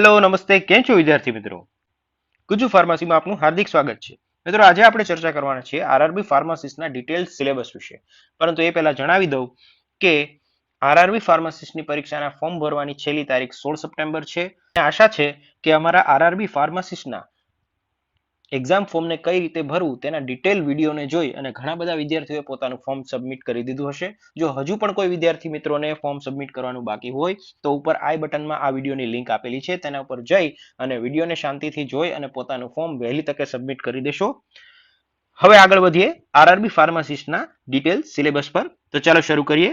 Hello, નમસ્તે. કેમ છો વિદ્યાર્થી મિત્રો? ગુજુ ફાર્મસીમાં આપનું હાર્દિક સ્વાગત છે. મિત્રો, આજે આપણે ચર્ચા કરવાના છીએ આરઆરબી ફાર્માસિસ્ટના ડિટેલ સિલેબસ વિશે. પરંતુ એ પહેલા જણાવી દઉં કે આરઆરબી ફાર્માસિસ્ટની પરીક્ષાના ફોર્મ ભરવાની છેલ્લી તારીખ સોળ સપ્ટેમ્બર છે. અને આશા છે કે અમારા આરઆરબી ફાર્માસિસ્ટના એક્ઝામ ફોર્મને કઈ રીતે ભરવું તેના ડિટેલ વિડીયોને જોઈ અને ઘણા બધા વિદ્યાર્થીઓએ પોતાનું ફોર્મ સબમિટ કરી દીધું હશે. જો હજુ પણ કોઈ વિદ્યાર્થી મિત્રોને ફોર્મ સબમિટ કરવાનું બાકી હોય, તો ઉપર આઈ બટનમાં આ વિડીયોની લિંક આપેલી છે. તેના ઉપર જઈ અને વિડીયોને શાંતિથી જોઈ અને પોતાનું ફોર્મ વહેલી તકે સબમિટ કરી દેશો. હવે આગળ વધીએ આરઆરબી ફાર્માસિસ્ટના ડિટેલ સિલેબસ પર. તો ચાલો શરૂ કરીએ.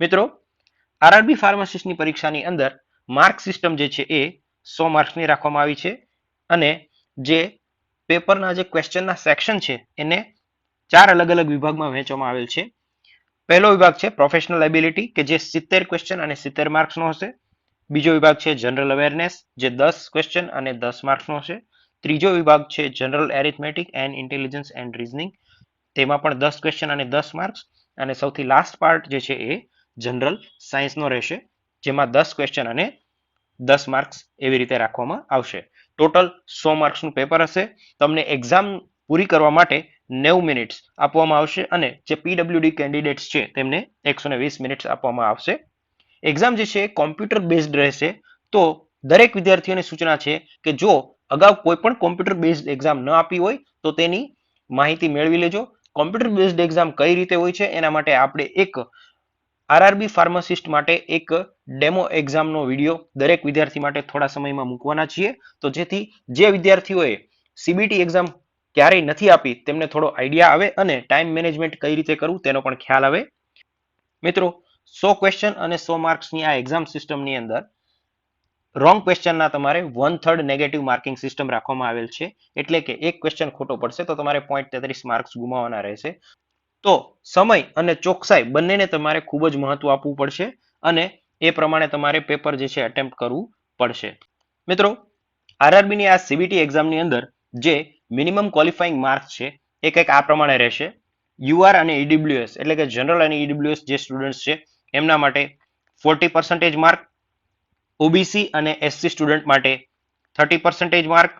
મિત્રો આરઆરબી ફાર્માસિસ્ટની પરીક્ષાની અંદર માર્ક સિસ્ટમ જે છે એ સો માર્ક્સની રાખવામાં આવી છે. અને જે પેપરના જે ક્વેશ્ચનના સેક્શન છે, એને ચાર અલગ અલગ વિભાગમાં વહેંચવામાં આવેલ છે. પહેલો વિભાગ છે પ્રોફેશનલ એબિલિટી કે જે સિત્તેર ક્વેશ્ચન અને સિત્તેર માર્ક્સનો હશે. બીજો વિભાગ છે જનરલ અવેરનેસ જે દસ ક્વેશ્ચન અને દસ માર્ક્સનો હશે. ત્રીજો વિભાગ છે general arithmetic and intelligence and reasoning તેમાં પણ દસ ક્વેશ્ચન અને દસ માર્ક્સ અને સૌથી લાસ્ટ પાર્ટ જે છે એ જનરલ સાયન્સનો રહેશે, જેમાં દસ ક્વેશ્ચન અને દસ માર્ક્સ એવી રીતે રાખવામાં આવશે. ટોટલ સો માર્ક્સનું પેપર હશે. તમને એક્ઝામ પૂરી કરવા માટે નેવું મિનિટ્સ આપવામાં આવશે અને જે પીડબ્લ્યુડી કેન્ડિડેટ્સ છે તેમને એકસો વીસ મિનિટ્સ આપવામાં આવશે. એક્ઝામ જે છે કોમ્પ્યુટર બેઝડ રહેશે. તો દરેક વિદ્યાર્થીઓને સૂચના છે કે જો અગાઉ કોઈ પણ કોમ્પ્યુટર બેઝડ એક્ઝામ ન આપી હોય, તો તેની માહિતી મેળવી લેજો. કોમ્પ્યુટર બેઝડ એક્ઝામ કઈ રીતે હોય છે? એના માટે આપણે એક આરઆરબી ફાર્માસિસ્ટ માટે એક ડેમો એક્ઝામનો વીડિયો દરેક વિદ્યાર્થી માટે થોડા સમયમાં મૂકવાના છીએ. તો જેથી જે વિદ્યાર્થીઓએ સીબીટી એક્ઝામ ક્યારેય નથી આપી, તેમને થોડો આઈડિયા આવે અને ટાઈમ મેનેજમેન્ટ કઈ રીતે કરવું તેનો પણ ખ્યાલ આવે. મિત્રો, સો ક્વેશ્ચન અને સો માર્ક્સની આ એક્ઝામ સિસ્ટમની અંદર રોંગ ક્વેશ્ચનના તમારે one third negative marking system રાખવામાં આવેલ છે. એટલે કે એક ક્વેશ્ચન ખોટો પડશે તો તમારે પોઈન્ટ તેત્રીસ માર્ક્સ ગુમાવવાના રહેશે. તો સમય અને ચોકસાઈ બંનેને તમારે ખૂબ જ મહત્વ આપવું પડશે અને એ પ્રમાણે તમારે પેપર જે છે અટેમ્પ્ટ કરવું પડશે. મિત્રો, આરઆરબીની આ સીબીટી એક્ઝામની અંદર જે મિનિમમ ક્વોલિફાઈંગ માર્ક્સ છે એ કંઈક આ પ્રમાણે રહેશે. યુઆર અને ઈડબ્લ્યુએસ એટલે કે જનરલ અને ઈડબ્લ્યુએસ જે સ્ટુડન્ટ્સ છે, એમના માટે ફોર્ટી પર્સન્ટેજ માર્ક ઓબીસી અને એસસી સ્ટુડન્ટ માટે થર્ટી પર્સન્ટેજ માર્ક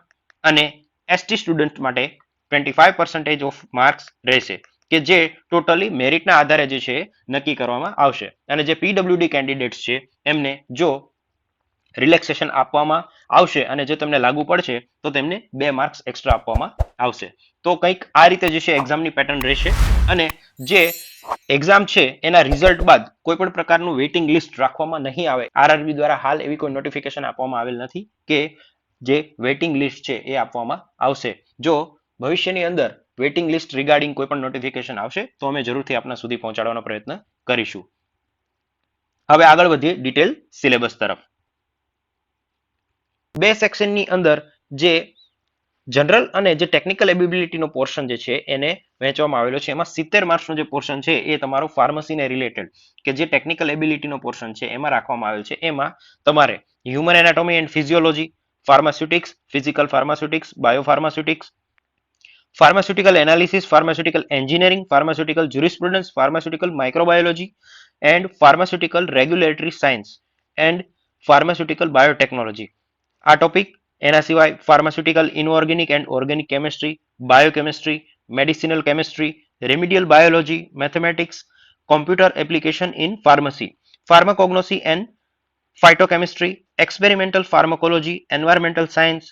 અને એસટી સ્ટુડન્ટ માટે twenty five percentage of marks રહેશે. કે જે ટોટલી મેરિટના આધારે જે છે, નક્કી કરવામાં આવશે. અને જે પીડબ્લ્યુડી કેન્ડિડેટ્સ છે, એમને જો રિલેક્સેશન આપવામાં આવશે અને જો તમને લાગુ પડશે, તો તેમને બે માર્ક્સ એક્સ્ટ્રા આપવામાં આવશે. તો કંઈક આ રીતે જે છે એક્ઝામની પેટર્ન રહેશે. અને જે એક્ઝામ છે, એના રિઝલ્ટ બાદ કોઈ પણ પ્રકારનું વેઇટિંગ લિસ્ટ રાખવામાં નહીં આવે. આરઆરબી દ્વારા હાલ એવી કોઈ નોટિફિકેશન આપવામાં આવેલ નથી કે જે વેઇટિંગ લિસ્ટ છે, એ આપવામાં આવશે. જો ભવિષ્યની અંદર વેઇટિંગ લિસ્ટ રિગાર્ડિંગ કોઈ પણ નોટિફિકેશન આવશે, તો અમે જરૂરથી આપના સુધી પહોંચાડવાનો પ્રયત્ન કરીશું. હવે આગળ વધીએ ડિટેલ સિલેબસ તરફ. બે સેક્શનની અંદર જે જનરલ અને જે ટેકનિકલ એબિલિટીનો પોર્શન જે છે, એને વહેંચવામાં આવેલો છે. એમાં સિત્તેર માર્ક્સનો જે પોર્શન છે, એ તમારો ફાર્મસીને રિલેટેડ કે જે ટેકનિકલ એબિલિટીનો પોર્શન છે, એમાં રાખવામાં આવેલ છે. એમાં તમારે human anatomy and physiology pharmaceutics physical pharmaceutics biopharmaceutics pharmaceutical analysis, pharmaceutical engineering, pharmaceutical jurisprudence, pharmaceutical microbiology, and pharmaceutical regulatory science and pharmaceutical biotechnology. આ ટોપિક એના સિવાય pharmaceutical inorganic and organic chemistry biochemistry medicinal chemistry remedial biology mathematics computer application in pharmacy pharmacognosy and phytochemistry experimental pharmacology environmental science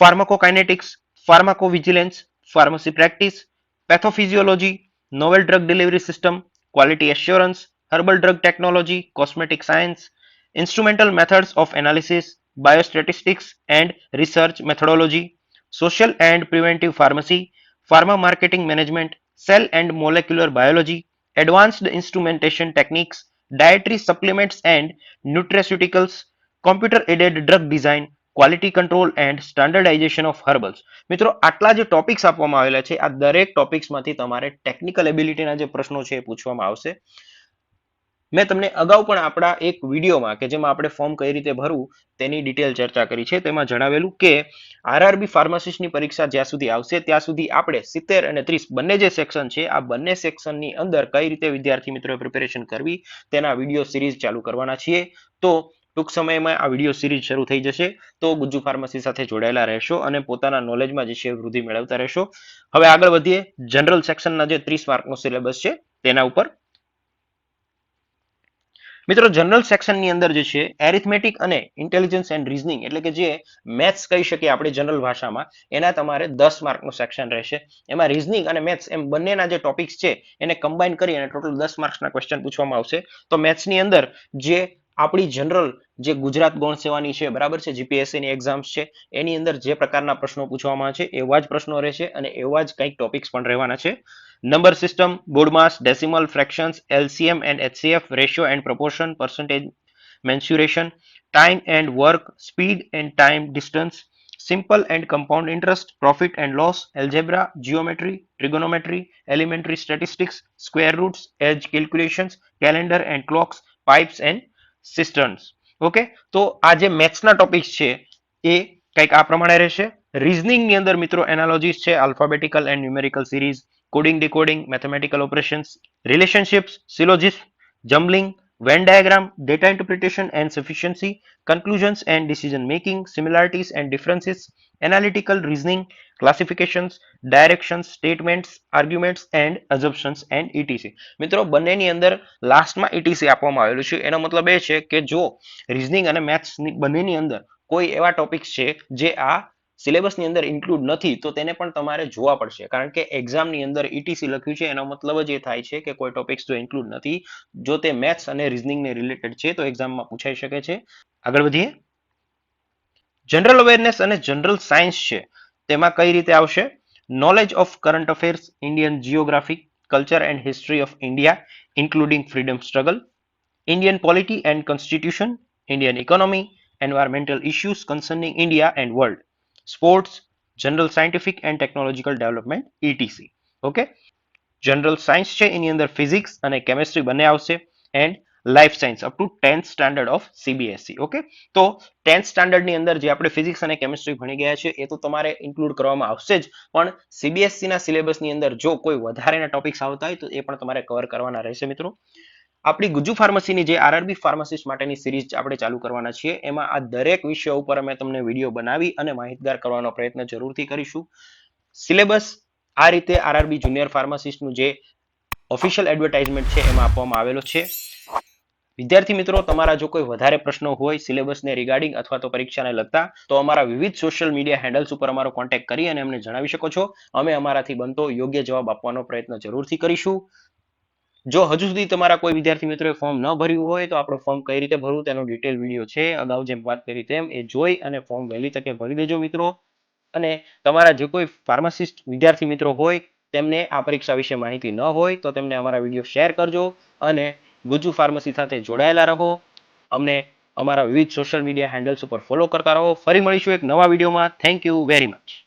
pharmacokinetics pharmacovigilance pharmacy practice, pathophysiology, novel drug delivery system, quality assurance, herbal drug technology, cosmetic science, instrumental methods of analysis, biostatistics and research methodology, social and preventive pharmacy, pharma marketing management, cell and molecular biology, advanced instrumentation techniques, dietary supplements and nutraceuticals, computer aided drug design, quality control and standardization of herbals મિત્રો, આટલા જે topics આપવામાં આવેલા છે, આ દરેક ટોપિક્સમાંથી તમારે technical એબિલિટીના જે પ્રશ્નો છે એ પૂછવામાં આવશે. મેં તમને અગાઉ પણ આપણા એક વિડીયોમાં કે જેમાં આપણે ફોર્મ કઈ રીતે ભરવું તેની ડિટેલ ચર્ચા કરી છે. તેમાં જણાવેલું કે આરઆરબી ફાર્માસિસ્ટની પરીક્ષા જ્યાં સુધી આવશે, ત્યાં સુધી આપણે સિત્તેર અને ત્રીસ બંને જે સેક્શન છે, આ બંને સેક્શનની અંદર કઈ રીતે વિદ્યાર્થી મિત્રોએ પ્રિપેરેશન કરવી તેના વીડિયો સિરીઝ ચાલુ કરવાના છીએ. તો ટૂંક સમયમાં આ વીડિયો સિરીઝ શરૂ થઈ જશે તો ગુજ્જુ ફાર્મસી સાથે જોડાયેલા રહેશો અને પોતાના નોલેજમાં જે છે વૃદ્ધિ મેળવતા રહેશો. હવે આગળ વધીએ. જનરલ સેક્શનના જે ત્રીસ માર્કનો સિલેબસ છે, તેના ઉપર. મિત્રો જનરલ સેક્શનની અંદર જે છે એરિથમેટિક અને ઇન્ટેલિજન્સ એન્ડ રીઝનિંગ એટલે કે જે મેથ્સ કહી શકીએ આપણે જનરલ ભાષામાં, એના તમારે દસ માર્કનું સેક્શન રહેશે. એમાં રીઝનિંગ અને મેથ્સ એમ બંનેના જે ટોપિક્સ છે, એને કમ્બાઈન કરી અને ટોટલ દસ માર્ક્સના ક્વેશ્ચન પૂછવામાં આવશે. તો મેથ્સની અંદર જે આપણી જનરલ જે ગુજરાત ગૌણ સેવાની છે, બરાબર છે? જીપીએસસીની એક્ઝામ્સ છે, એની અંદર જે પ્રકારના પ્રશ્નો પૂછવામાં છે, એવા જ પ્રશ્નો રહેશે અને એવા જ કંઈક ટોપિક્સ પણ રહેવાના છે. Number system BODMAS decimal fractions LCM and HCF ratio and proportion percentage mensuration time and work speed and time distance simple and compound interest profit and loss algebra geometry trigonometry elementary statistics square roots age calculations calendar and clocks pipes and cisterns. Okay તો આ જે મેથ્સના topics છે, એ કંઈક આ પ્રમાણે રહેશે રિઝનિંગની અંદર મિત્રો એનાલોજીસ છે alphabetical and numerical series coding decoding mathematical operations relationships syllogism jumbling Venn diagram, data interpretation and sufficiency, conclusions and decision making, similarities and differences, analytical reasoning, classifications, directions, statements, arguments and assumptions and etc. મિત્રો બંનેની અંદર લાસ્ટમાં etc આપવામાં આવેલું છે એનો મતલબ એ છે કે જો રીઝનિંગ અને મેથ્સ બંનેની અંદર કોઈ એવા ટોપિક્સ છે જે આ સિલેબસની અંદર ઇન્ક્લુડ નથી, તો તેને પણ તમારે જોવા પડશે. કારણ કે એક્ઝામની અંદર ઇટીસી લખ્યું છે, એનો મતલબ જ એ થાય છે કે કોઈ ટોપિક્સ જો ઇન્ક્લુડ નથી. જો તે મેથ્સ અને રિઝનિંગને રિલેટેડ છે, તો એક્ઝામમાં પૂછાઈ શકે છે. આગળ વધીએ. જનરલ અવેરનેસ અને જનરલ સાયન્સ છે, તેમાં કઈ રીતે આવશે? Knowledge of current affairs Indian geography culture and history of India including freedom struggle Indian polity and constitution Indian economy environmental issues concerning India and world sports general scientific and technological development etc okay general science છે, એની અંદર physics અને chemistry બંને આવશે. And life science up to tenth standard of CBSC okay તો tenth સ્ટાન્ડર્ડની અંદર જે આપણે ફિઝિક્સ અને કેમેસ્ટ્રી ભણી ગયા છે એ તો તમારે ઇન્ક્લુડ કરવામાં આવશે જ. પણ સીબીએસસીના ના સિલેબસની અંદર જો કોઈ વધારેના ટોપિક્સ આવતા હોય, તો એ પણ તમારે કવર કરવાના રહેશે મિત્રો. આપણી ગુજુ ફાર્મસીની જે આરઆરબી ફાર્માસિસ્ટ માટેની સિરીઝ આપણે ચાલુ કરવાના છીએ, એમાં આ દરેક વિષય ઉપર અમે તમને વીડિયો બનાવી અને માહિતગાર કરવાનો પ્રયત્ન જરૂરથી કરીશું. સિલેબસ આ રીતે આરઆરબી જુનિયર ફાર્માસિસ્ટનું જે ઓફિશિયલ એડવર્ટાઇઝમેન્ટ છે, એમાં આપવામાં આવેલો છે. વિદ્યાર્થી મિત્રો, તમારા જો કોઈ વધારે પ્રશ્નો હોય સિલેબસને રિગાર્ડિંગ અથવા તો પરીક્ષાને લગતા, તો અમારા વિવિધ સોશિયલ મીડિયા હેન્ડલ્સ ઉપર અમારો કોન્ટેક્ટ કરી અને અમને જણાવી શકો છો. અમે અમારાથી બનતો યોગ્ય જવાબ આપવાનો પ્રયત્ન જરૂરથી કરીશું. જો હજુ સુધી તમારા કોઈ વિદ્યાર્થી મિત્રોએ ફોર્મ ન ભર્યું હોય તો આપણો ફોર્મ કઈ રીતે ભરવું તેનો ડિટેલ વીડિયો છે. અગાઉ જેમ વાત કરી તેમ એ જોઈ અને ફોર્મ વહેલી તકે ભરી દેજો મિત્રો. અને તમારા જે કોઈ ફાર્માસિસ્ટ વિદ્યાર્થી મિત્રો હોય તેમને આ પરીક્ષા વિશે માહિતી ન હોય તો તેમને અમારા વીડિયો શેર કરજો અને ગુજુ ફાર્મસી સાથે જોડાયેલા રહો. અમને અમારા વિવિધ સોશિયલ મીડિયા હેન્ડલ્સ ઉપર ફોલો કરતા રહો. ફરી મળીશું એક નવા વિડીયોમાં થેન્ક યુ વેરી મચ